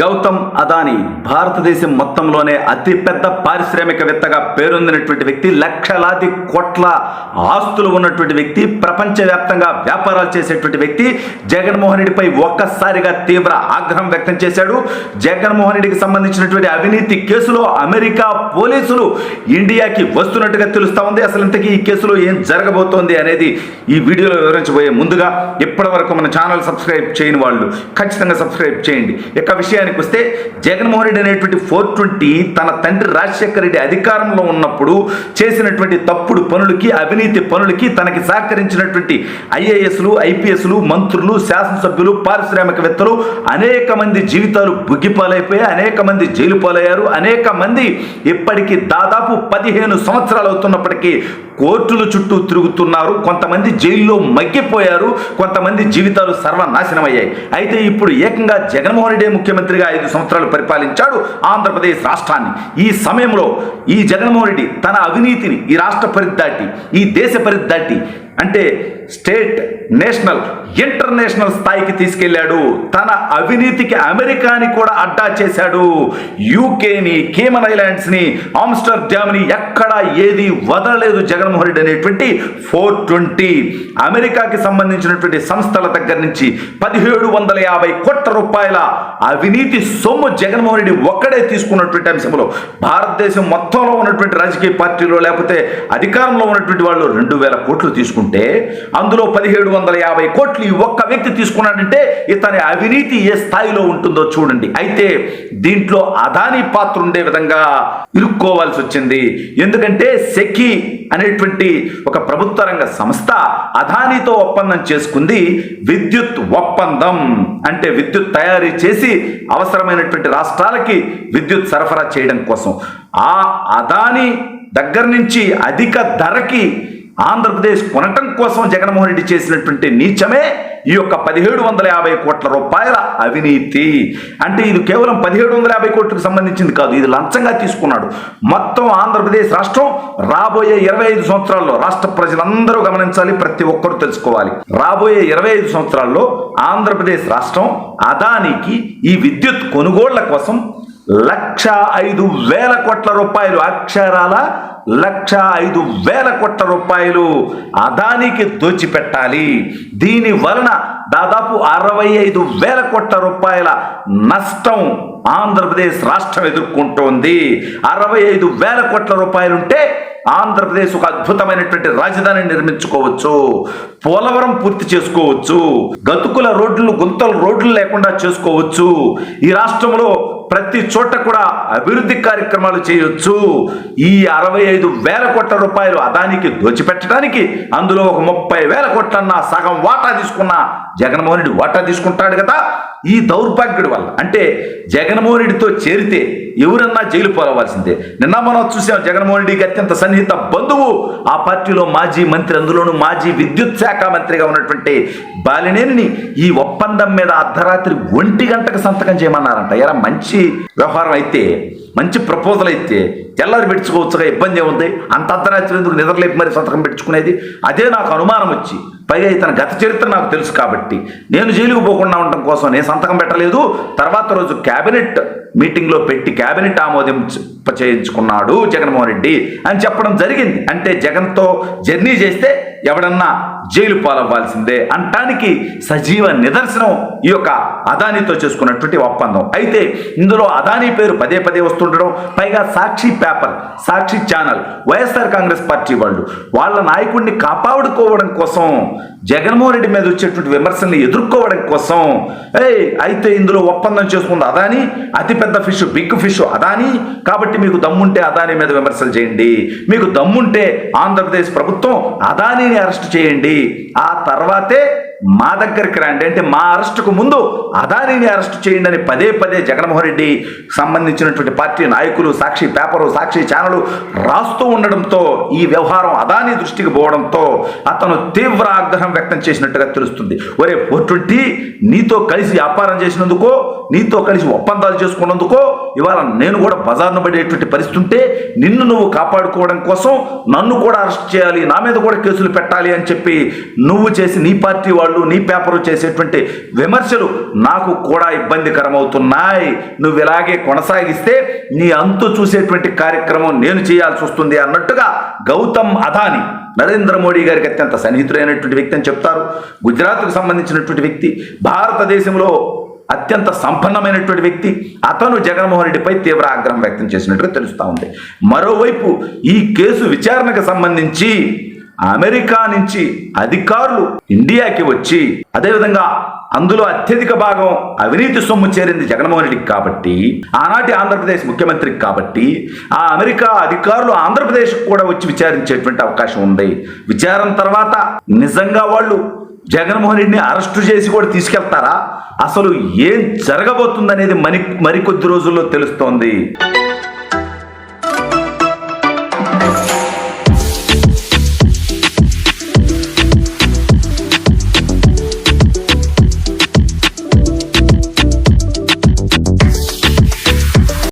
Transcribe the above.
గౌతమ్ అదానీ భారతదేశం మొత్తంలోనే అతిపెద్ద పారిశ్రామికవేత్తగా పేరొందినటువంటి వ్యక్తి లక్షలాది కోట్ల ఆస్తులు ఉన్నటువంటి వ్యక్తి ప్రపంచవ్యాప్తంగా వ్యాపారాలు చేసేటువంటి వ్యక్తి. జగన్మోహన్ రెడ్డిపై ఒక్కసారిగా తీవ్ర ఆగ్రహం వ్యక్తం చేశాడు. జగన్మోహన్ రెడ్డికి సంబంధించినటువంటి అవినీతి కేసులో అమెరికా పోలీసులు ఇండియాకి వస్తున్నట్టుగా తెలుస్తా ఉంది. అసలు ఇంతకీ ఈ కేసులో ఏం జరగబోతోంది అనేది ఈ వీడియోలో వివరించబోయే ముందుగా ఇప్పటి వరకు మన ఛానల్ సబ్స్క్రైబ్ చేయని వాళ్ళు ఖచ్చితంగా సబ్స్క్రైబ్ చేయండి. ఇక విషయానికి వస్తే జగన్మోహన్ రెడ్డి అనేటువంటి ఫోర్ ట్వంటీ తన తండ్రి రాజశేఖర రెడ్డి అధికారంలో ఉన్నప్పుడు చేసినటువంటి తప్పుడు పనులకి అవినీతి పనులకి తనకి సహకరించినటువంటి ఐఏఎస్లు ఐపీఎస్లు మంత్రులు శాసనసభ్యులు పారిశ్రామికవేత్తలు అనేక మంది జీవితాలు బుగ్గిపాలైపోయాయి అనేక మంది జైలు పాలయ్యారు అనేక మంది ఇప్పటికీ దాదాపు పదిహేను సంవత్సరాలు అవుతున్నప్పటికీ కోర్టుల చుట్టూ తిరుగుతున్నారు. కొంతమంది జైల్లో మగ్గిపోయారు. కొంతమంది జీవితాలు సర్వనాశనమయ్యాయి. అయితే ఇప్పుడు ఏకంగా జగన్మోహన్ రెడ్డి ముఖ్యమంత్రిగా ఐదు సంవత్సరాలు పరిపాలించాడు ఆంధ్రప్రదేశ్ రాష్ట్రాన్ని. ఈ సమయంలో ఈ జగన్మోహన్ రెడ్డి తన అవినీతిని ఈ రాష్ట్ర పరిధి దాటి ఈ దేశ పరిధి దాటి అంటే స్టేట్ నేషనల్ ఇంటర్నేషనల్ స్థాయికి తీసుకెళ్ళాడు తన అవినీతికి అమెరికాని కూడా అడ్డా చేశాడు. యూకేని కేమన్ ఐలాండ్స్ని ఆమ్స్టర్డామ్ని ఎక్కడా ఏది వదలలేదు జగన్మోహన్ రెడ్డి అనేటువంటి ఫోర్ ట్వంటీ. అమెరికాకి సంబంధించినటువంటి సంస్థల దగ్గర నుంచి పదిహేడు వందల యాభై కోట్ల రూపాయల అవినీతి సొమ్ము జగన్మోహన్ రెడ్డి ఒక్కడే తీసుకున్నటువంటి అంశంలో భారతదేశం మొత్తంలో ఉన్నటువంటి రాజకీయ పార్టీలో లేకపోతే అధికారంలో ఉన్నటువంటి వాళ్ళు రెండు వేల కోట్లు తీసుకుంటారు తీసుకుంటే అందులో పదిహేడు వందల యాభై కోట్లు ఈ ఒక్క వ్యక్తి తీసుకున్నాడంటే ఇతని అవినీతి ఏ స్థాయిలో ఉంటుందో చూడండి. అయితే దీంట్లో అదాని పాత్ర ఉండే విధంగా ఇరుక్కోవాల్సి వచ్చింది. ఎందుకంటే సెకి అనేటువంటి ఒక ప్రభుత్వ రంగ సంస్థ అదానితో ఒప్పందం చేసుకుంది. విద్యుత్ ఒప్పందం అంటే విద్యుత్ తయారీ చేసి అవసరమైనటువంటి రాష్ట్రాలకి విద్యుత్ సరఫరా చేయడం కోసం. ఆ అదాని దగ్గర నుంచి అధిక ధరకి ఆంధ్రప్రదేశ్ కొనటం కోసం జగన్మోహన్ రెడ్డి చేసినటువంటి నీచమే ఈ యొక్క పదిహేడు వందల యాభై కోట్ల రూపాయల అవినీతి. అంటే ఇది కేవలం పదిహేడు వందల యాభై కోట్లకు సంబంధించింది కాదు ఇది లంచంగా తీసుకున్నాడు. మొత్తం ఆంధ్రప్రదేశ్ రాష్ట్రం రాబోయే ఇరవై ఐదు సంవత్సరాల్లో రాష్ట్ర ప్రజలందరూ గమనించాలి ప్రతి ఒక్కరూ తెలుసుకోవాలి. రాబోయే ఇరవై ఐదు సంవత్సరాల్లో ఆంధ్రప్రదేశ్ రాష్ట్రం అదానికి ఈ విద్యుత్ కొనుగోళ్ళ కోసం లక్ష ఐదు వేల కోట్ల రూపాయలు అక్షరాల లక్ష ఐదు వేల కోట్ల రూపాయలు అదానికి దోచిపెట్టాలి. దీని వలన దాదాపు అరవై ఐదు వేల కోట్ల రూపాయల నష్టం ఆంధ్రప్రదేశ్ రాష్ట్రం ఎదుర్కొంటోంది. అరవై ఐదు వేల కోట్ల రూపాయలుంటే ఆంధ్రప్రదేశ్ ఒక అద్భుతమైనటువంటి రాజధాని నిర్మించుకోవచ్చు. పోలవరం పూర్తి చేసుకోవచ్చు. గతుకుల రోడ్లు గుంతల రోడ్లు లేకుండా చేసుకోవచ్చు. ఈ రాష్ట్రంలో ప్రతి చోట కూడా అభివృద్ధి కార్యక్రమాలు చేయొచ్చు. ఈ అరవై ఐదు వేల కోట్ల రూపాయలు అదానికి దోచిపెట్టడానికి అందులో ఒక ముప్పై వేల కోట్లన్నా సగం వాటా తీసుకున్న జగన్మోహన్ రెడ్డి వాటా తీసుకుంటాడు కదా. ఈ దౌర్భాగ్యుడి వల్ల అంటే జగన్మోహన్ రెడ్డితో చేరితే ఎవరన్నా జైలు పోలవలసిందే. నిన్న మనం చూసాం జగన్మోహన్ రెడ్డికి అత్యంత సన్నిహిత బంధువు. ఆ పార్టీలో మాజీ మంత్రి అందులోనూ మాజీ విద్యుత్ శాఖ మంత్రిగా ఉన్నటువంటి బాలినేని ఈ ఒప్పందం మీద అర్ధరాత్రి ఒంటి గంటకు సంతకం చేయమన్నారంట. ఎరా మంచి వ్యవహారం అయితే మంచి ప్రపోజల్ అయితే తెల్లారి పెట్టుకోవచ్చుగా ఇబ్బంది ఏముంది? అంత అర్ధరాత్రి ఎందుకు నిద్రలేపి మరి సంతకం పెట్టుకునేది? అదే నాకు అనుమానం వచ్చి పైగా ఇతని గత చరిత్ర నాకు తెలుసు కాబట్టి నేను జైలుకు పోకుండా ఉండటం కోసం నేను సంతకం పెట్టలేదు. తర్వాత రోజు క్యాబినెట్ మీటింగ్లో పెట్టి క్యాబినెట్ ఆమోదం చేయించుకున్నాడు జగన్మోహన్ రెడ్డి అని చెప్పడం జరిగింది. అంటే జగన్తో జర్నీ చేస్తే ఎవడన్నా జైలు పాలవ్వాల్సిందే అంటానికి సజీవ నిదర్శనం ఈ యొక్క అదానితో చేసుకున్నటువంటి ఒప్పందం. అయితే ఇందులో అదాని పేరు పదే పదే వస్తుండడం పైగా Sakshi paper Sakshi channel YSR Congress party వాళ్ళు వాళ్ళ నాయకుడిని కాపాడుకోవడం కోసం జగన్మోహన్ రెడ్డి మీద వచ్చేటువంటి విమర్శల్ని ఎదుర్కోవడం కోసం ఏ అయితే ఇందులో ఒప్పందం చేసుకుంది అదాని అతిపెద్ద ఫిష్ బిగ్ ఫిష్ అదాని కాబట్టి మీకు దమ్ముంటే అదాని మీద విమర్శలు చేయండి మీకు దమ్ముంటే ఆంధ్రప్రదేశ్ ప్రభుత్వం వాళ్ళని అరెస్ట్ చేయండి. ఆ తర్వాతే మా దగ్గరికి రండి. అంటే మా అరెస్టుకు ముందు అదానిని అరెస్ట్ చేయండి అని పదే పదే జగన్మోహన్ రెడ్డి సంబంధించినటువంటి పార్టీ నాయకులు సాక్షి పేపరు సాక్షి ఛానల్ రాస్తూ ఉండడంతో ఈ వ్యవహారం అదాని దృష్టికి పోవడంతో అతను తీవ్ర ఆగ్రహం వ్యక్తం చేసినట్టుగా తెలుస్తుంది. ఒరే ఫోర్ ట్వంటీ నీతో కలిసి వ్యాపారం చేసినందుకో నీతో కలిసి ఒప్పందాలు చేసుకున్నందుకో ఇవాళ నేను కూడా బజార్ను పడేటువంటి పరిస్థితి ఉంటే నిన్ను నువ్వు కాపాడుకోవడం కోసం నన్ను కూడా అరెస్ట్ చేయాలి నా మీద కూడా కేసులు పెట్టాలి అని చెప్పి నువ్వు చేసి నీ పార్టీ వాళ్ళు నీ పేపరు చేసేటువంటి విమర్శలు నాకు కూడా ఇబ్బందికరమవుతున్నాయి. నువ్వు ఇలాగే కొనసాగిస్తే నీ అంతు చూసేటువంటి కార్యక్రమం నేను చేయాల్సి వస్తుంది అన్నట్టుగా గౌతమ్ అదాని నరేంద్ర మోడీ గారికి అత్యంత సన్నిహితుడైనటువంటి వ్యక్తి అని చెప్తారు. గుజరాత్కు సంబంధించినటువంటి వ్యక్తి భారతదేశంలో అత్యంత సంపన్నమైనటువంటి వ్యక్తి. అతను జగన్మోహన్ రెడ్డిపై తీవ్ర ఆగ్రహం వ్యక్తం చేసినట్టుగా తెలుస్తూ ఉంది. మరోవైపు ఈ కేసు విచారణకు సంబంధించి అమెరికా నుంచి అధికారులు ఇండియాకి వచ్చి అదేవిధంగా అందులో అత్యధిక భాగం అవినీతి సొమ్ము చేరింది జగన్మోహన్ రెడ్డికి కాబట్టి ఆనాటి ఆంధ్రప్రదేశ్ ముఖ్యమంత్రికి కాబట్టి ఆ అమెరికా అధికారులు ఆంధ్రప్రదేశ్ కూడా వచ్చి విచారించేటువంటి అవకాశం ఉంది. విచారణ తర్వాత నిజంగా వాళ్ళు జగన్మోహన్ రెడ్డిని అరెస్టు చేసి కూడా తీసుకెళ్తారా? అసలు ఏం జరగబోతుందనేది మరి మరికొద్ది రోజుల్లో తెలుస్తోంది.